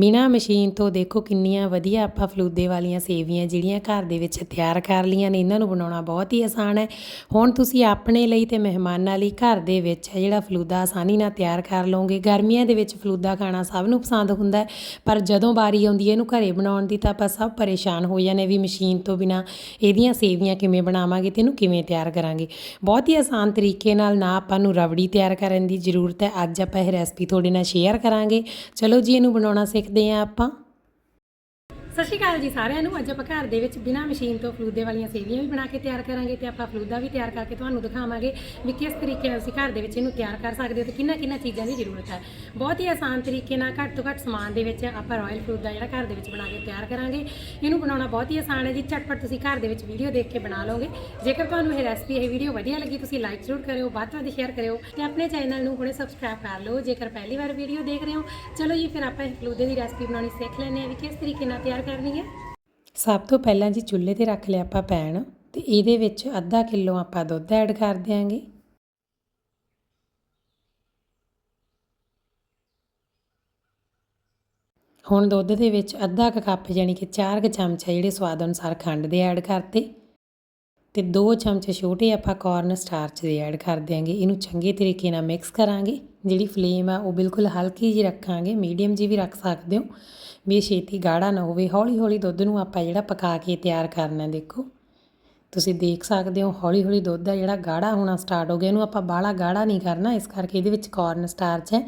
ਬਿਨਾ ਮਸ਼ੀਨ ਤੋਂ ਦੇਖੋ ਕਿੰਨੀਆਂ ਵਧੀਆ ਆਪਾਂ ਫਲੂਦੇ ਵਾਲੀਆਂ ਸੇਵੀਆਂ ਜਿਹੜੀਆਂ ਘਰ ਦੇ ਵਿੱਚ ਤਿਆਰ ਕਰ ਲਈਆਂ ਨੇ, ਇਹਨਾਂ ਨੂੰ ਬਣਾਉਣਾ ਬਹੁਤ ਹੀ ਆਸਾਨ ਹੈ। ਹੁਣ ਤੁਸੀਂ ਆਪਣੇ ਲਈ ਤੇ ਮਹਿਮਾਨਾਂ ਲਈ ਘਰ ਦੇ ਵਿੱਚ ਹੈ ਜਿਹੜਾ ਫਲੂਦਾ ਆਸਾਨੀ ਨਾਲ ਤਿਆਰ ਕਰ ਲਓਗੇ। ਗਰਮੀਆਂ ਦੇ ਵਿੱਚ ਫਲੂਦਾ ਖਾਣਾ ਸਭ ਨੂੰ ਪਸੰਦ ਹੁੰਦਾ ਪਰ ਜਦੋਂ ਵਾਰੀ ਆਉਂਦੀ ਹੈ ਇਹਨੂੰ ਘਰੇ ਬਣਾਉਣ ਦੀ ਤਾਂ ਆਪਾਂ ਸਭ ਪਰੇਸ਼ਾਨ ਹੋ ਜਾਂਦੇ ਵੀ ਮਸ਼ੀਨ ਤੋਂ ਬਿਨਾ ਇਹਦੀਆਂ ਸੇਵੀਆਂ ਕਿਵੇਂ ਬਣਾਵਾਂਗੇ ਤੇ ਇਹਨੂੰ ਕਿਵੇਂ ਤਿਆਰ ਕਰਾਂਗੇ। ਬਹੁਤ ਹੀ ਆਸਾਨ ਤਰੀਕੇ ਨਾਲ ਨਾ ਆਪਾਂ ਨੂੰ ਰਬੜੀ ਤਿਆਰ ਕਰਨ ਦੀ ਜ਼ਰੂਰਤ ਹੈ। ਅੱਜ ਆਪਾਂ ਇਹ ਰੈਸਪੀ ਤੁਹਾਡੇ ਨਾਲ ਸ਼ੇਅਰ ਕਰਾਂਗੇ। ਚਲੋ ਜੀ, ਇਹਨੂੰ ਬਣਾਉਣਾ ਸਿੱਖ ਸਿੱਖਦੇ ਹਾਂ ਆਪਾਂ ਸਤਿ ਸ਼੍ਰੀ ਅਕਾਲ ਜੀ ਸਾਰਿਆਂ ਨੂੰ। ਅੱਜ ਆਪਾਂ ਘਰ ਦੇ ਵਿੱਚ ਬਿਨਾਂ ਮਸ਼ੀਨ ਤੋਂ ਫਲੂਦੇ ਵਾਲੀਆਂ ਸੇਵੀਆਂ ਵੀ ਬਣਾ ਕੇ ਤਿਆਰ ਕਰਾਂਗੇ ਤੇ ਆਪਾਂ ਫਲੂਦਾ ਵੀ ਤਿਆਰ ਕਰਕੇ ਤੁਹਾਨੂੰ ਦਿਖਾਵਾਂਗੇ ਵੀ ਕਿਸ ਤਰੀਕੇ ਨਾਲ ਅਸੀਂ ਘਰ ਦੇ ਵਿੱਚ ਇਹਨੂੰ ਤਿਆਰ ਕਰ ਸਕਦੇ ਹਾਂ ਤੇ ਕਿੰਨਾ ਕਿੰਨਾ ਚੀਜ਼ਾਂ ਦੀ ਜ਼ਰੂਰਤ ਹੈ। ਬਹੁਤ ਹੀ ਆਸਾਨ ਤਰੀਕੇ ਨਾਲ ਘੱਟ ਤੋਂ ਘੱਟ ਸਮਾਨ ਦੇ ਵਿੱਚ ਆਪਾਂ ਰਾਇਲ ਫਲੂਦਾ ਜਿਹੜਾ ਘਰ ਦੇ ਵਿੱਚ ਬਣਾ ਕੇ ਤਿਆਰ ਕਰਾਂਗੇ। ਇਹਨੂੰ ਬਣਾਉਣਾ ਬਹੁਤ ਹੀ ਆਸਾਨ ਹੈ ਜੀ, ਝਟਪਟ ਤੁਸੀਂ ਘਰ ਦੇ ਵਿੱਚ ਵੀਡੀਓ ਦੇਖ ਕੇ ਬਣਾ ਲਓਗੇ। ਜੇਕਰ ਤੁਹਾਨੂੰ ਇਹ ਰੈਸਪੀ ਇਹ ਵੀਡੀਓ ਵਧੀਆ ਲੱਗੀ, ਤੁਸੀਂ ਲਾਈਕ ਜ਼ਰੂਰ ਕਰਿਓ, ਵੱਧ ਤੋਂ ਵੱਧ ਸ਼ੇਅਰ ਕਰਿਓ ਤੇ ਆਪਣੇ ਚੈਨਲ ਨੂੰ ਹੁਣੇ ਸਬਸਕ੍ਰਾਈਬ ਕਰ ਲਓ। ਜੇਕਰ ਪਹਿਲੀ ਵਾਰ ਵੀਡੀਓ ਦੇਖ ਰਹੇ ਹੋ, ਚਲੋ ਜੀ, ਫਿਰ ਆਪਾਂ ਇਹ ਫਲੂਦੇ ਦੀ ਰੈਸਪੀ ਬਣਾਉਣੀ ਸਿੱਖ ਲੈਂਦੇ ਹਾਂ ਵੀ ਕਿਸ ਤਰੀਕੇ ਨਾਲ ਤਿਆਰ ਕਰਨੀ ਹੈ? ਸਭ ਤੋਂ ਪਹਿਲਾਂ ਜੀ ਚੁੱਲ੍ਹੇ ਤੇ ਰੱਖ ਲਿਆ ਆਪਾਂ ਪੈਨ ਤੇ ਇਹਦੇ ਵਿੱਚ ਅੱਧਾ ਕਿਲੋ ਆਪਾਂ ਦੁੱਧ ਐਡ ਕਰ ਦਿਆਂਗੇ। ਹੁਣ ਦੁੱਧ ਦੇ ਵਿੱਚ ਅੱਧਾ ਕੁ ਕੱਪ ਯਾਨੀ ਕਿ 4 ਕੁ ਚਮਚੇ ਜਿਹੜੇ ਸਵਾਦ ਅਨੁਸਾਰ ਖੰਡ ਦੇ ਐਡ ਕਰਤੇ, ਤੇ 2 ਚਮਚੇ ਛੋਟੇ ਆਪਾਂ ਕਾਰਨ ਸਟਾਰਚ ਦੇ ਐਡ ਕਰ ਦਿਆਂਗੇ। ਇਹਨੂੰ ਚੰਗੇ ਤਰੀਕੇ ਨਾਲ ਮਿਕਸ ਕਰਾਂਗੇ। ਜਿਹੜੀ ਫਲੇਮ ਆ, ਉਹ ਬਿਲਕੁਲ ਹਲਕੀ ਜੀ ਰੱਖਾਂਗੇ ਮੀਡੀਅਮ ਜੀ ਵੀ ਰੱਖ ਸਕਦੇ ਹੋ। ਵੀ ਇਹ ਛੇਤੀ ਗਾੜਾ ਨਾ ਹੋਵੇ ਹੌਲੀ ਹੌਲੀ ਦੁੱਧ ਨੂੰ ਆਪਾਂ ਜਿਹੜਾ ਪਕਾ ਕੇ ਤਿਆਰ ਕਰਨਾ ਦੇਖੋ। ਤੁਸੀਂ ਦੇਖ ਸਕਦੇ ਹੋ ਹੌਲੀ ਹੌਲੀ ਦੁੱਧ ਦਾ ਜਿਹੜਾ ਗਾੜਾ ਹੋਣਾ ਸਟਾਰਟ ਹੋ ਗਿਆ, ਇਹਨੂੰ ਆਪਾਂ ਬਾਹਲਾ ਗਾੜਾ ਨਹੀਂ ਕਰਨਾ, ਇਸ ਕਰਕੇ ਇਹਦੇ ਵਿੱਚ ਕਾਰਨ ਸਟਾਰਚ ਹੈ,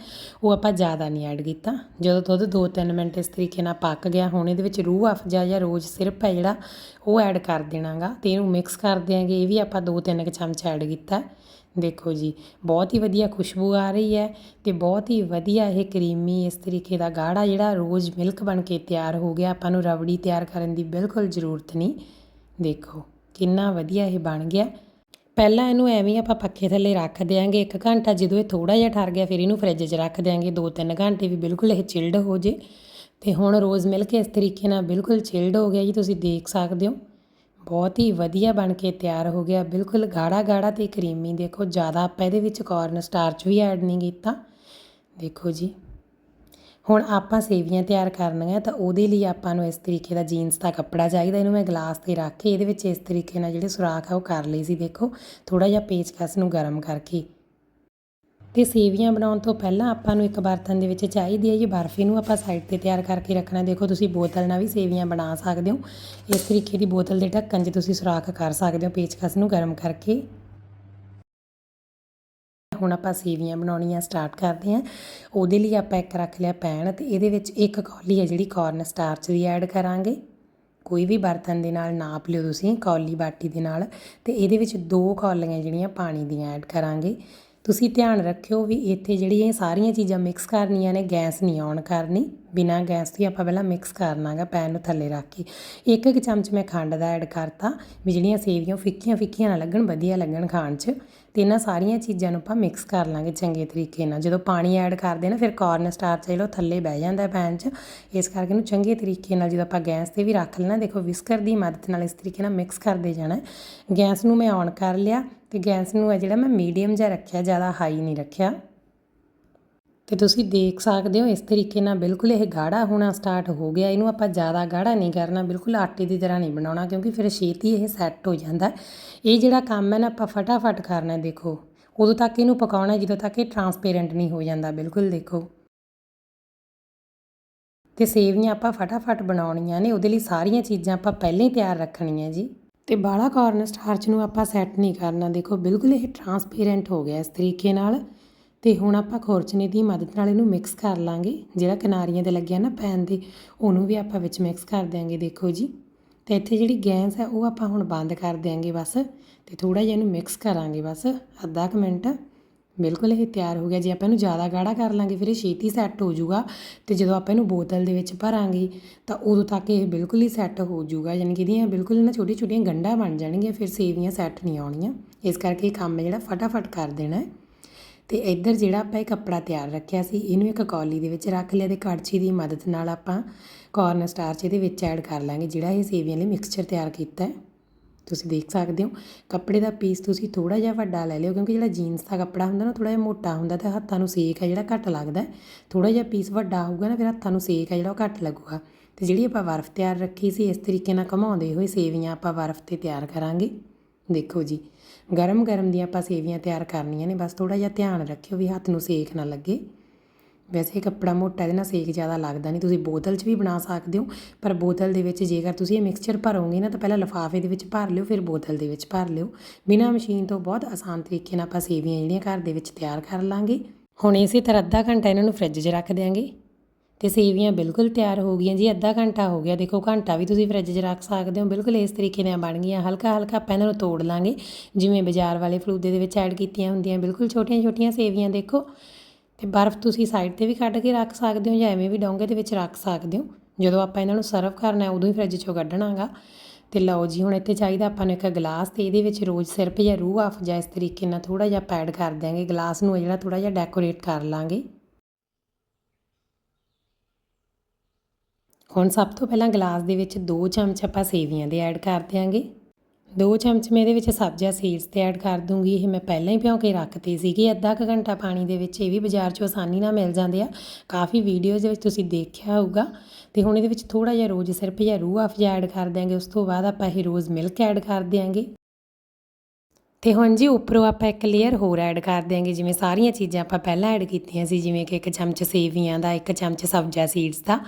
ਉਹ ਆਪਾਂ ਜ਼ਿਆਦਾ ਨਹੀਂ ਐਡ ਕੀਤਾ। ਜਦੋਂ ਦੁੱਧ 2-3 ਮਿੰਟ ਇਸ ਤਰੀਕੇ ਨਾਲ ਪੱਕ ਗਿਆ, ਹੁਣ ਇਹਦੇ ਵਿੱਚ ਰੂਹ ਅਫਜਾ ਜਾਂ ਰੋਜ਼ ਸਿਰਪ ਹੈ ਜਿਹੜਾ, ਉਹ ਐਡ ਕਰ ਦੇਣਾਗਾ। ਤੇ ਇਹਨੂੰ ਮਿਕਸ ਕਰ ਦਿਆਂਗੇ, ਇਹ ਵੀ ਆਪਾਂ 2-3 ਚਮਚ ਐਡ ਕੀਤਾ। ਦੇਖੋ ਜੀ, ਬਹੁਤ ਹੀ ਵਧੀਆ ਖੁਸ਼ਬੂ ਆ ਰਹੀ ਹੈ ਤੇ ਬਹੁਤ ਹੀ ਵਧੀਆ ਇਹ ਕਰੀਮੀ ਇਸ ਤਰੀਕੇ ਦਾ ਗਾੜਾ ਜਿਹੜਾ ਰੋਜ਼ ਮਿਲਕ ਬਣ ਕੇ ਤਿਆਰ ਹੋ ਗਿਆ, ਆਪਾਂ ਨੂੰ ਰਬੜੀ ਤਿਆਰ ਕਰਨ ਦੀ ਬਿਲਕੁਲ ਜ਼ਰੂਰਤ ਨਹੀਂ। ਦੇਖੋ, ਕਿੰਨਾ ਵਧੀਆ ਇਹ ਬਣ ਗਿਆ। ਪਹਿਲਾਂ ਇਹਨੂੰ ਐਵੇਂ ਆਪਾਂ ਪੱਖੇ ਥੱਲੇ ਰੱਖ ਦਿਆਂਗੇ 1 ਘੰਟਾ ਜਦੋਂ ਇਹ ਥੋੜਾ ਜਿਹਾ ਠਰ ਗਿਆ, ਫਿਰ ਇਹਨੂੰ ਫ੍ਰਿਜ 'ਚ ਰੱਖ ਦਿਆਂਗੇ 2-3 ਘੰਟੇ ਵੀ ਬਿਲਕੁਲ ਇਹ ਚਿਲਡ ਹੋ ਜੇ। ਤੇ ਹੁਣ ਰੋਜ਼ ਮਿਲਕ ਇਸ ਤਰੀਕੇ ਨਾਲ ਬਿਲਕੁਲ ਚਿਲਡ ਹੋ ਗਿਆ ਜੀ, ਤੁਸੀਂ ਦੇਖ ਸਕਦੇ ਹੋ। ਬਹੁਤ ਹੀ ਵਧੀਆ ਬਣ ਕੇ ਤਿਆਰ ਹੋ ਗਿਆ। ਬਿਲਕੁਲ ਗਾੜਾ ਗਾੜਾ ਤੇ ਕਰੀਮੀ। ਦੇਖੋ, ਜ਼ਿਆਦਾ ਆਪਾਂ ਇਹਦੇ ਵਿੱਚ ਕਾਰਨ ਸਟਾਰਚ ਵੀ ਐਡ ਨਹੀਂ ਕੀਤਾ। ਦੇਖੋ ਜੀ। ਹੁਣ ਆਪਾਂ ਸੇਵੀਆਂ ਤਿਆਰ ਕਰਨੀਆਂ ਤਾਂ ਉਹਦੇ ਲਈ ਆਪਾਂ ਨੂੰ ਇਸ ਤਰੀਕੇ ਦਾ ਜੀਨਸ ਦਾ ਕੱਪੜਾ ਚਾਹੀਦਾ। ਇਹਨੂੰ ਮੈਂ ਗਲਾਸ ਤੇ ਰੱਖ ਕੇ ਇਹਦੇ ਵਿੱਚ ਇਸ ਤਰੀਕੇ ਨਾਲ ਜਿਹੜੇ ਸੁਰਾਖ ਆ ਉਹ ਕਰ ਲਈ ਸੀ। ਦੇਖੋ ਥੋੜਾ ਜਿਹਾ ਪੇਚਕਸ ਨੂੰ ਗਰਮ ਕਰਕੇ। ਤੇ ਸੇਵੀਆਂ ਬਣਾਉਣ ਤੋਂ ਪਹਿਲਾਂ ਆਪਾਂ ਨੂੰ ਇੱਕ ਬਰਤਨ ਦੇ ਵਿੱਚ ਚਾਹੀਦੀ ਹੈ ਜੀ ਬਰਫੀ ਨੂੰ ਆਪਾਂ ਸਾਈਡ ਤੇ ਤਿਆਰ ਕਰਕੇ ਰੱਖਣਾ। ਦੇਖੋ ਤੁਸੀਂ ਬੋਤਲ ਨਾਲ ਵੀ ਸੇਵੀਆਂ ਬਣਾ ਸਕਦੇ ਹੋ। ਇਸ ਤਰੀਕੇ ਦੀ ਬੋਤਲ ਦੇ ਢੱਕਣ 'ਚ ਤੁਸੀਂ ਸੁਰਾਖ ਕਰ ਸਕਦੇ ਹੋ ਪੇਚਕਸ ਨੂੰ ਗਰਮ ਕਰਕੇ। ਹੁਣ ਆਪਾਂ ਸੇਵੀਆਂ ਬਣਾਉਣੀਆਂ ਸਟਾਰਟ ਕਰਦੇ ਹਾਂ। ਉਹਦੇ ਲਈ ਆਪਾਂ ਇੱਕ ਰੱਖ ਲਿਆ ਪੈਨ ਤੇ ਇਹਦੇ ਵਿੱਚ ਇੱਕ ਕੌਲੀ ਹੈ ਜਿਹੜੀ ਕਾਰਨ ਸਟਾਰਚ ਦੀ ਐਡ ਕਰਾਂਗੇ। ਕੋਈ ਵੀ ਬਰਤਨ ਦੇ ਨਾਲ ਨਾਪ ਲਿਓ ਤੁਸੀਂ, ਕੌਲੀ ਬਾਟੀ ਦੇ ਨਾਲ। ਤੇ ਇਹਦੇ ਵਿੱਚ ਦੋ ਕੌਲੀਆਂ ਜਿਹੜੀਆਂ ਪਾਣੀ ਦੀਆਂ ਐਡ ਕਰਾਂਗੇ। ਤੁਸੀਂ ਧਿਆਨ ਰੱਖਿਓ ਵੀ ਇੱਥੇ ਜਿਹੜੀਆਂ ਇਹ ਸਾਰੀਆਂ ਚੀਜ਼ਾਂ ਮਿਕਸ ਕਰਨੀਆਂ ਨੇ, ਗੈਸ ਨਹੀਂ ਔਨ ਕਰਨੀ। ਬਿਨਾਂ ਗੈਸ ਤੋਂ ਆਪਾਂ ਪਹਿਲਾਂ ਮਿਕਸ ਕਰਨਾਗਾ ਪੈਨ ਨੂੰ ਥੱਲੇ ਰੱਖ ਕੇ। ਇੱਕ ਇੱਕ ਚਮਚ ਮੈਂ ਖੰਡ ਦਾ ਐਡ ਕਰਤਾ, ਵੀ ਜਿਹੜੀਆਂ ਸੇਵੀਆਂ ਫਿੱਕੀਆਂ ਫਿੱਕੀਆਂ ਨਾ ਲੱਗਣ, ਵਧੀਆ ਲੱਗਣ ਖਾਣ 'ਚ। ਤੇ ਇਹਨਾਂ ਸਾਰੀਆਂ ਚੀਜ਼ਾਂ ਨੂੰ ਆਪਾਂ ਮਿਕਸ ਕਰ ਲਾਂਗੇ ਚੰਗੇ ਤਰੀਕੇ ਨਾਲ। ਜਦੋਂ ਪਾਣੀ ਐਡ ਕਰਦੇ ਨਾ, ਫਿਰ ਕਾਰਨ ਸਟਾਰਚ ਜਿਹੜਾ ਥੱਲੇ ਬਹਿ ਜਾਂਦਾ ਪੈਨ 'ਚ। ਇਸ ਕਰਕੇ ਇਹਨੂੰ ਚੰਗੇ ਤਰੀਕੇ ਨਾਲ ਜਦੋਂ ਆਪਾਂ ਗੈਸ ਤੇ ਵੀ ਰੱਖ ਲੈਣਾ, ਦੇਖੋ ਵਿਸਕਰ ਦੀ ਮਦਦ ਨਾਲ ਇਸ ਤਰੀਕੇ ਨਾਲ ਮਿਕਸ ਕਰਦੇ ਜਾਣਾ। ਗੈਸ ਨੂੰ ਮੈਂ ਔਨ ਕਰ ਲਿਆ ਤੇ ਗੈਸ ਨੂੰ ਹੈ ਜਿਹੜਾ ਮੈਂ ਮੀਡੀਅਮ ਜਿਹਾ ਰੱਖਿਆ, ਜ਼ਿਆਦਾ ਹਾਈ ਨਹੀਂ ਰੱਖਿਆ। ਤੇ ਤੁਸੀਂ ਦੇਖ ਸਕਦੇ ਹੋ, ਇਸ ਤਰੀਕੇ ਨਾਲ ਬਿਲਕੁਲ ਇਹ ਗਾੜਾ ਹੋਣਾ ਸਟਾਰਟ ਹੋ ਗਿਆ। ਇਹਨੂੰ ਆਪਾਂ ਜ਼ਿਆਦਾ ਗਾੜਾ ਨਹੀਂ ਕਰਨਾ, ਬਿਲਕੁਲ ਆਟੇ ਦੀ ਤਰ੍ਹਾਂ ਨਹੀਂ ਬਣਾਉਣਾ, ਕਿਉਂਕਿ ਫਿਰ ਛੇਤੀ ਇਹ ਸੈੱਟ ਹੋ ਜਾਂਦਾ। ਇਹ ਜਿਹੜਾ ਕੰਮ ਹੈ ਨਾ, ਆਪਾਂ ਫਟਾਫਟ ਕਰਨਾ ਦੇਖੋ। ਉਦੋਂ ਤੱਕ ਇਹਨੂੰ ਪਕਾਉਣਾ, ਜਦੋਂ ਤੱਕ ਇਹ ਟਰਾਂਸਪੇਰੈਂਟ ਨਹੀਂ ਹੋ ਜਾਂਦਾ, ਬਿਲਕੁਲ ਦੇਖੋ। ਤੇ ਸੇਵੀਆਂ ਆਪਾਂ ਫਟਾਫਟ ਬਣਾਉਣੀਆਂ ਨੇ, ਉਹਦੇ ਲਈ ਸਾਰੀਆਂ ਚੀਜ਼ਾਂ ਆਪਾਂ ਪਹਿਲਾਂ ਹੀ ਤਿਆਰ ਰੱਖਣੀਆਂ ਜੀ। ਤੇ ਬਾਲਾ ਕਾਰਨ ਸਟਾਰਚ ਨੂੰ ਆਪਾਂ ਸੈੱਟ ਨਹੀਂ ਕਰਨਾ, ਦੇਖੋ, ਬਿਲਕੁਲ ਇਹ ਟਰਾਂਸਪੇਰੈਂਟ ਹੋ ਗਿਆ ਇਸ ਤਰੀਕੇ ਨਾਲ। ਤੇ ਹੁਣ ਆਪਾਂ ਖੁਰਚਣੇ ਦੀ ਮਦਦ ਨਾਲ ਇਹਨੂੰ ਮਿਕਸ ਕਰ ਲਾਂਗੇ। ਜਿਹੜਾ ਕਿਨਾਰੀਆਂ ਤੇ ਲੱਗਿਆ ਨਾ ਪੈਨ ਦੇ, ਉਹਨੂੰ ਵੀ ਆਪਾਂ ਵਿੱਚ ਮਿਕਸ ਕਰ ਦਿਆਂਗੇ, ਦੇਖੋ ਜੀ। ਤੇ ਇੱਥੇ ਜਿਹੜੀ ਗੈਸ ਹੈ ਉਹ ਆਪਾਂ ਹੁਣ ਬੰਦ ਕਰ ਦਿਆਂਗੇ ਬਸ। ਤੇ ਥੋੜਾ ਜਿਹਾ ਇਹਨੂੰ ਮਿਕਸ ਕਰਾਂਗੇ ਬਸ। ਅੱਧਾ ਕੁ ਮਿੰਟ। ਬਿਲਕੁਲ ਇਹ ਤਿਆਰ ਹੋ ਗਿਆ। ਜੇ ਆਪਾਂ ਇਹਨੂੰ ਜ਼ਿਆਦਾ ਗਾੜਾ ਕਰ ਲਾਂਗੇ, ਫਿਰ ਇਹ ਛੇਤੀ ਸੈੱਟ ਹੋ ਜਾਊਗਾ। ਤੇ ਜਦੋਂ ਆਪਾਂ ਇਹਨੂੰ ਬੋਤਲ ਦੇ ਵਿੱਚ ਭਰਾਂਗੇ, ਤਾਂ ਉਦੋਂ ਤੱਕ ਇਹ ਬਿਲਕੁਲ ਹੀ ਸੈੱਟ ਹੋ ਜਾਊਗਾ। ਯਾਨੀ ਕਿ ਇਹਦੀਆਂ ਬਿਲਕੁਲ ਨਾ ਛੋਟੀਆਂ ਛੋਟੀਆਂ ਗੰਢਾਂ ਬਣ ਜਾਣਗੀਆਂ, ਫਿਰ ਸੇਵੀਆਂ ਸੈੱਟ ਨਹੀਂ ਆਉਣੀਆਂ। ਇਸ ਕਰਕੇ ਇਹ ਕੰਮ ਜਿਹੜਾ ਫਟਾਫਟ ਕਰ ਦੇਣਾ ਹੈ। ਤੇ ਇੱਧਰ ਜਿਹੜਾ ਆਪਾਂ ਇਹ ਕੱਪੜਾ ਤਿਆਰ ਰੱਖਿਆ ਸੀ, ਇਹਨੂੰ ਇੱਕ ਕੌਲੀ ਦੇ ਵਿੱਚ ਰੱਖ ਲਿਆ ਤੇ ਕੜਛੀ ਦੀ ਮਦਦ ਨਾਲ ਆਪਾਂ ਕਾਰਨ ਸਟਾਰਚ ਇਹਦੇ ਵਿੱਚ ਐਡ ਕਰ ਲਾਂਗੇ, ਜਿਹੜਾ ਇਹ ਸੇਵੀਆਂ ਲਈ ਮਿਕਸਚਰ ਤਿਆਰ ਕੀਤਾ ਹੈ। ਤੁਸੀਂ ਦੇਖ ਸਕਦੇ ਹੋ, ਕੱਪੜੇ ਦਾ ਪੀਸ ਤੁਸੀਂ ਥੋੜਾ ਜਿਹਾ ਵੱਡਾ ਲੈ ਲਿਓ, ਕਿਉਂਕਿ ਜਿਹੜਾ ਜੀਨਸ ਦਾ ਕੱਪੜਾ ਹੁੰਦਾ ਨਾ ਥੋੜਾ ਜਿਹਾ ਮੋਟਾ ਹੁੰਦਾ ਤੇ ਹੱਥਾਂ ਨੂੰ ਸੇਕ ਹੈ ਜਿਹੜਾ ਘੱਟ ਲੱਗਦਾ ਥੋੜਾ ਜਿਹਾ ਪੀਸ ਵੱਡਾ ਹੋਊਗਾ ਨਾ, ਫਿਰ ਹੱਥਾਂ ਨੂੰ ਸੇਕ ਹੈ ਜਿਹੜਾ ਉਹ ਘੱਟ ਲੱਗੂਗਾ। ਤੇ ਜਿਹੜੀ ਆਪਾਂ ਬਰਫ਼ ਤਿਆਰ ਰੱਖੀ ਸੀ, ਇਸ ਤਰੀਕੇ ਨਾਲ ਘਮਾਉਂਦੇ ਹੋਏ ਸੇਵੀਆਂ ਆਪਾਂ ਬਰਫ਼ ਤੇ ਤਿਆਰ ਕਰਾਂਗੇ। ਦੇਖੋ ਜੀ ਗਰਮ ਗਰਮ ਦੀਆਂ ਆਪਾਂ ਸੇਵੀਆਂ ਤਿਆਰ ਕਰਨੀਆਂ ਨੇ, ਬਸ ਥੋੜਾ ਜਿਹਾ ਧਿਆਨ ਰੱਖਿਓ ਵੀ ਹੱਥ ਨੂੰ ਸੇਕ ਨਾ ਲੱਗੇ। ਵੈਸੇ ਕੱਪੜਾ ਮੋਟਾ ਇਹਦੇ ਨਾਲ ਸੇਕ ਜ਼ਿਆਦਾ ਲੱਗਦਾ ਨਹੀਂ, ਤੁਸੀਂ ਬੋਤਲ 'ਚ ਵੀ ਬਣਾ ਸਕਦੇ ਹੋ, ਪਰ ਬੋਤਲ ਦੇ ਵਿੱਚ ਜੇਕਰ ਤੁਸੀਂ ਇਹ ਮਿਕਸਚਰ ਭਰੋਗੇ ਨਾ, ਤਾਂ ਪਹਿਲਾਂ ਲਿਫਾਫੇ ਦੇ ਵਿੱਚ ਭਰ ਲਿਓ, ਫਿਰ ਬੋਤਲ ਦੇ ਵਿੱਚ ਭਰ ਲਿਓ। ਬਿਨਾਂ ਮਸ਼ੀਨ ਤੋਂ ਬਹੁਤ ਆਸਾਨ ਤਰੀਕੇ ਨਾਲ ਆਪਾਂ ਸੇਵੀਆਂ ਜਿਹੜੀਆਂ ਘਰ ਦੇ ਵਿੱਚ ਤਿਆਰ ਕਰ ਲਾਂਗੇ। ਹੁਣ ਇਸੇ ਤਰ੍ਹਾਂ ਅੱਧਾ ਘੰਟਾ ਇਹਨਾਂ ਨੂੰ ਫ੍ਰਿਜ 'ਚ ਰੱਖ ਦਿਆਂਗੇ। ਤੇ ਸੇਵੀਆਂ ਬਿਲਕੁਲ ਤਿਆਰ ਹੋ ਗਈਆਂ ਜੀ, ਅੱਧਾ ਘੰਟਾ ਹੋ ਗਿਆ। ਦੇਖੋ, ਘੰਟਾ ਵੀ ਤੁਸੀਂ ਫ੍ਰਿਜ 'ਚ ਰੱਖ ਸਕਦੇ ਹੋ। ਬਿਲਕੁਲ ਇਸ ਤਰੀਕੇ ਨਾਲ ਬਣ ਗਈਆਂ। ਹਲਕਾ ਹਲਕਾ ਆਪਾਂ ਇਹਨਾਂ ਨੂੰ ਤੋੜ ਲਾਂਗੇ। ਜਿਵੇਂ ਬਾਜ਼ਾਰ ਵਾਲੇ ਫਲੂਦੇ ਦੇ ਵਿੱਚ ਐਡ ਕੀਤੀਆਂ ਹੁੰਦੀਆਂ, ਬਿਲਕੁਲ ਛੋਟੀਆਂ ਛੋਟੀਆਂ ਸੇਵੀਆਂ ਦੇਖੋ। ਤੇ ਬਰਫ਼ ਤੁਸੀਂ ਸਾਈਡ ਤੇ ਵੀ ਕੱਢ ਕੇ ਰੱਖ ਸਕਦੇ ਹੋ ਜਾਂ ਐਵੇਂ ਵੀ ਡੋਂਗੇ ਦੇ ਵਿੱਚ ਰੱਖ ਸਕਦੇ ਹੋ। ਜਦੋਂ ਆਪਾਂ ਇਹਨਾਂ ਨੂੰ ਸਰਵ ਕਰਨਾ ਹੈ, ਉਦੋਂ ਹੀ ਫ੍ਰਿਜ 'ਚੋਂ ਕੱਢਣਾਗਾ। ਤੇ ਲਓ ਜੀ, ਹੁਣ ਇੱਥੇ ਚਾਹੀਦਾ ਆਪਾਂ ਨੂੰ ਇੱਕ ਗਲਾਸ ਤੇ ਇਹਦੇ ਵਿੱਚ ਰੋਜ਼ ਸਿਰਪ ਜਾਂ ਰੂਹ ਆਫ ਜਾਂ ਇਸ ਤਰੀਕੇ ਨਾਲ ਥੋੜਾ ਜਿਹਾ ਪੈਡ ਕਰ ਦਿਆਂਗੇ। ਗਲਾਸ ਨੂੰ ਜਿਹੜਾ ਥੋੜਾ ਜਿਹਾ ਡੈਕੋਰੇਟ ਕਰ ਲਾਂਗੇ। ਹੁਣ ਸਭ ਤੋਂ ਪਹਿਲਾਂ ਗਲਾਸ ਦੇ ਵਿੱਚ 2 ਚਮਚ ਆਪਾਂ ਸੇਵੀਆਂ ਦੇ ਐਡ ਕਰ ਦਿਆਂਗੇ। 2 ਚਮਚ ਮੈਂ ਇਹਦੇ ਵਿੱਚ ਸਬਜ਼ਾ ਸੀਡਸ ਤੇ ਐਡ ਕਰ ਦੂੰਗੀ। ਇਹ ਮੈਂ ਪਹਿਲਾਂ ਹੀ ਭਿਉਂ ਕੇ ਰੱਖਤੀ ਸੀਗੇ। ਅੱਧਾ ਕੁ ਘੰਟਾ ਪਾਣੀ ਦੇ ਵਿੱਚ ਇਹ ਵੀ ਬਾਜ਼ਾਰ 'ਚੋਂ ਆਸਾਨੀ ਨਾਲ ਮਿਲ ਜਾਂਦੇ ਆ। ਕਾਫੀ ਵੀਡੀਓਜ਼ ਵਿੱਚ ਤੁਸੀਂ ਦੇਖਿਆ ਹੋਊਗਾ। ਤੇ ਹੁਣ ਇਹਦੇ ਵਿੱਚ ਥੋੜਾ ਜਿਹਾ ਰੋਜ਼ ਸਿਰਪ ਜਾਂ ਰੂਹ ਅਫਜਾ ਐਡ ਕਰ ਦਿਆਂਗੇ। ਉਸ ਤੋਂ ਬਾਅਦ ਆਪਾਂ ਇਹ ਰੋਜ਼ ਮਿਲਕ ਐਡ ਕਰ ਦਿਆਂਗੇ। ਤੇ ਹੁਣ ਜੀ ਉੱਪਰੋਂ ਆਪਾਂ ਇੱਕ ਲੇਅਰ ਹੋਰ ਐਡ ਕਰ ਦਿਆਂਗੇ। ਜਿਵੇਂ ਸਾਰੀਆਂ ਚੀਜ਼ਾਂ ਆਪਾਂ ਪਹਿਲਾਂ ਐਡ ਕੀਤੀਆਂ ਸੀ। ਜਿਵੇਂ ਕਿ ਇੱਕ ਚਮਚ ਸੇਵੀਆਂ ਦਾ, ਇੱਕ ਚਮਚ ਸਬਜ਼ਾ ਸੀਡਸ ਦਾ।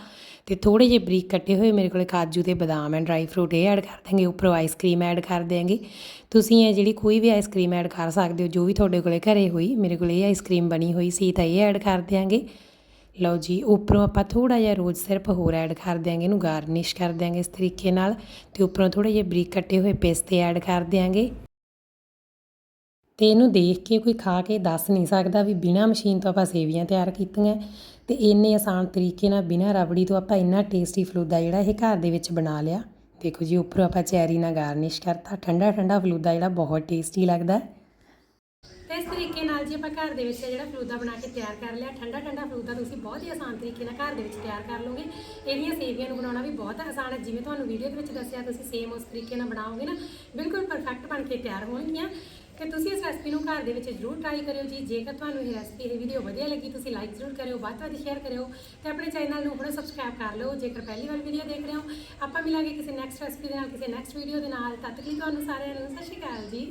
ਤੇ ਥੋੜੇ ਜਿਹੇ ਬਰੀਕ ਕੱਟੇ ਹੋਏ ਮੇਰੇ ਕੋਲੇ ਕਾਜੂ ਤੇ ਬਦਾਮ ਐਂਡ ਡਰਾਈ ਫਰੂਟ ਇਹ ਐਡ ਕਰ ਦਾਂਗੇ ਉੱਪਰੋਂ ਆਈਸਕ੍ਰੀਮ ਐਡ ਕਰ ਦਿਆਂਗੇ। ਤੁਸੀਂ ਇਹ ਜਿਹੜੀ ਕੋਈ ਵੀ ਆਈਸਕ੍ਰੀਮ ਐਡ ਕਰ ਸਕਦੇ ਹੋ, ਜੋ ਵੀ ਤੁਹਾਡੇ ਕੋਲੇ ਘਰੇ ਹੋਈ, ਮੇਰੇ ਕੋਲੇ ਇਹ ਆਈਸਕ੍ਰੀਮ ਬਣੀ ਹੋਈ ਸੀ ਤਾਂ ਇਹ ਐਡ ਕਰ ਦਿਆਂਗੇ। ਲਓ ਜੀ, ਉੱਪਰੋਂ ਆਪਾਂ ਥੋੜਾ ਜਿਹਾ ਰੋਜ਼ ਸਿਰਪ ਹੋਰ ਐਡ ਕਰ ਦਿਆਂਗੇ, ਇਹਨੂੰ ਗਾਰਨਿਸ਼ ਕਰ ਦਿਆਂਗੇ ਇਸ ਤਰੀਕੇ ਨਾਲ ਤੇ ਉੱਪਰੋਂ ਥੋੜੇ ਜਿਹੇ ਬਰੀਕ ਕੱਟੇ ਹੋਏ ਪਿਸਤੇ ਐਡ ਕਰ ਦਿਆਂਗੇ। ਤੇ ਇਹਨੂੰ ਦੇਖ ਕੇ ਕੋਈ ਖਾ ਕੇ ਦੱਸ ਨਹੀਂ ਸਕਦਾ ਵੀ ਬਿਨਾਂ ਮਸ਼ੀਨ ਤੋਂ ਆਪਾਂ ਸੇਵੀਆਂ ਤਿਆਰ ਕੀਤੀਆਂ। ਤੇ ਇੰਨੇ ਆਸਾਨ ਤਰੀਕੇ ਨਾਲ ਬਿਨਾਂ ਰਬੜੀ ਤੋਂ ਆਪਾਂ ਇੰਨਾ ਟੇਸਟੀ ਫਲੂਦਾ ਜਿਹੜਾ ਇਹ ਘਰ ਦੇ ਵਿੱਚ ਬਣਾ ਲਿਆ। ਦੇਖੋ ਜੀ, ਉੱਪਰੋਂ ਆਪਾਂ ਚੈਰੀ ਨਾਲ ਗਾਰਨਿਸ਼ ਕਰਤਾ। ਠੰਡਾ ਠੰਡਾ ਫਲੂਦਾ ਜਿਹੜਾ ਬਹੁਤ ਟੇਸਟੀ ਲੱਗਦਾ। ਹੈ ਤੇ ਇਸ ਤਰੀਕੇ ਨਾਲ ਜੀ ਆਪਾਂ ਘਰ ਦੇ ਵਿੱਚ ਜਿਹੜਾ ਫਲੂਦਾ ਬਣਾ ਕੇ ਤਿਆਰ ਕਰ ਲਿਆ। ਠੰਡਾ ਠੰਡਾ ਫਲੂਦਾ ਤੁਸੀਂ ਬਹੁਤ ਹੀ ਆਸਾਨ ਤਰੀਕੇ ਨਾਲ ਘਰ ਦੇ ਵਿੱਚ ਤਿਆਰ ਕਰ ਲਓਗੇ। ਇਹਦੀਆਂ ਸੇਵੀਆਂ ਨੂੰ ਬਣਾਉਣਾ ਵੀ ਬਹੁਤ ਆਸਾਨ ਹੈ। ਜਿਵੇਂ ਤੁਹਾਨੂੰ ਵੀਡੀਓ ਦੇ ਵਿੱਚ ਦੱਸਿਆ, ਤੁਸੀਂ ਸੇਮ ਉਸ ਤਰੀਕੇ ਨਾਲ ਬਣਾਓਗੇ ਨਾ, ਬਿਲਕੁਲ ਪਰਫੈਕਟ ਬਣ ਕੇ ਤਿਆਰ ਹੋਣਗੀਆਂ। ਤੇ ਤੁਸੀਂ ਇਸ ਰੈਸਪੀ ਨੂੰ ਘਰ ਦੇ ਵਿੱਚ ਜ਼ਰੂਰ ਟਰਾਈ ਕਰਿਓ ਜੀ। ਜੇਕਰ ਤੁਹਾਨੂੰ ਇਹ ਰੈਸਪੀ ਇਹ ਵੀਡੀਓ ਵਧੀਆ ਲੱਗੀ, ਤੁਸੀਂ ਲਾਈਕ ਜ਼ਰੂਰ ਕਰਿਓ, ਵੱਧ ਤੋਂ ਵੱਧ ਸ਼ੇਅਰ ਕਰਿਓ ਤੇ ਆਪਣੇ ਚੈਨਲ ਨੂੰ ਹੁਣੇ ਸਬਸਕ੍ਰਾਈਬ ਕਰ ਲਓ। ਜੇਕਰ ਪਹਿਲੀ ਵਾਰ ਵੀਡੀਓ ਦੇਖ ਰਹੇ ਹੋ, ਆਪਾਂ ਮਿਲਾਂਗੇ ਕਿਸੇ ਨੈਕਸਟ ਰੈਸਪੀ ਦੇ ਨਾਲ, ਕਿਸੇ ਨੈਕਸਟ ਵੀਡੀਓ ਦੇ ਨਾਲ। ਤਦ ਤੱਕ ਲਈ ਤੁਹਾਨੂੰ ਸਾਰਿਆਂ ਨੂੰ ਸਤਿ ਸ਼੍ਰੀ ਅਕਾਲ ਜੀ।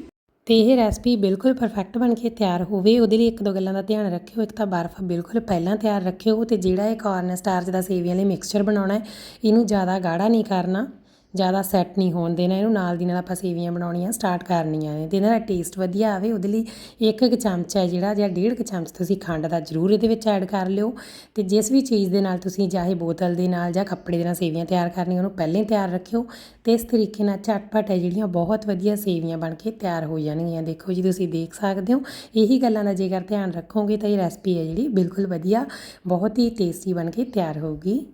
ਤੇ ਇਹ ਰੈਸਪੀ ਬਿਲਕੁਲ ਪਰਫੈਕਟ ਬਣ ਕੇ ਤਿਆਰ ਹੋਵੇ, ਉਹਦੇ ਲਈ ਇੱਕ ਦੋ ਗੱਲਾਂ ਦਾ ਧਿਆਨ ਰੱਖਿਓ। ਇੱਕ ਤਾਂ ਬਰਫ਼ ਬਿਲਕੁਲ ਪਹਿਲਾਂ ਤਿਆਰ ਰੱਖਿਓ ਤੇ ਜਿਹੜਾ ਇਹ ਕਾਰਨ ਸਟਾਰਚ ਦਾ ਸੇਵੀਆਂ ਲਈ ਮਿਕਸਚਰ ਬਣਾਉਣਾ ਹੈ, ਇਹਨੂੰ ਜ਼ਿਆਦਾ ਗਾੜਾ ਨਹੀਂ ਕਰਨਾ। ਜ਼ਿਆਦਾ ਸੈੱਟ ਨਹੀਂ ਹੋਣ ਦੇਣਾ। ਇਹਨੂੰ ਨਾਲ ਦੀ ਨਾਲ ਆਪਾਂ ਸੇਵੀਆਂ ਬਣਾਉਣੀਆਂ ਸਟਾਰਟ ਕਰਨੀਆਂ ਨੇ। ਤੇ ਇਹਨਾਂ ਦਾ ਟੇਸਟ ਵਧੀਆ ਆਵੇ। ਉਹਦੇ ਲਈ ਇੱਕ ਇੱਕ ਚਮਚ ਹੈ ਜਿਹੜਾ, ਜਾਂ ਡੇਢ ਕੁ ਚਮਚ ਤੁਸੀਂ ਖੰਡ ਦਾ ਜ਼ਰੂਰ ਇਹਦੇ ਵਿੱਚ ਐਡ ਕਰ ਲਿਓ। ਤੇ ਜਿਸ ਵੀ ਚੀਜ਼ ਦੇ ਨਾਲ ਤੁਸੀਂ ਚਾਹੇ ਬੋਤਲ ਦੇ ਨਾਲ ਜਾਂ ਕੱਪੜੇ ਦੇ ਨਾਲ ਸੇਵੀਆਂ ਤਿਆਰ ਕਰਨੀਆਂ, ਉਹਨੂੰ ਪਹਿਲਾਂ ਹੀ ਤਿਆਰ ਰੱਖਿਓ। ਤੇ ਇਸ ਤਰੀਕੇ ਨਾਲ ਝਟਪਟ ਹੈ ਜਿਹੜੀਆਂ ਬਹੁਤ ਵਧੀਆ ਸੇਵੀਆਂ ਬਣ ਕੇ ਤਿਆਰ ਹੋ ਜਾਣਗੀਆਂ। ਦੇਖੋ ਜੀ, ਤੁਸੀਂ ਦੇਖ ਸਕਦੇ ਹੋ। ਇਹੀ ਗੱਲਾਂ ਦਾ ਜੇਕਰ ਧਿਆਨ ਰੱਖੋਗੇ, ਤਾਂ ਇਹ ਰੈਸਪੀ ਹੈ ਜਿਹੜੀ ਬਿਲਕੁਲ ਵਧੀਆ, ਬਹੁਤ ਹੀ ਟੇਸਟੀ ਬਣ ਕੇ ਤਿਆਰ ਹੋਊਗੀ।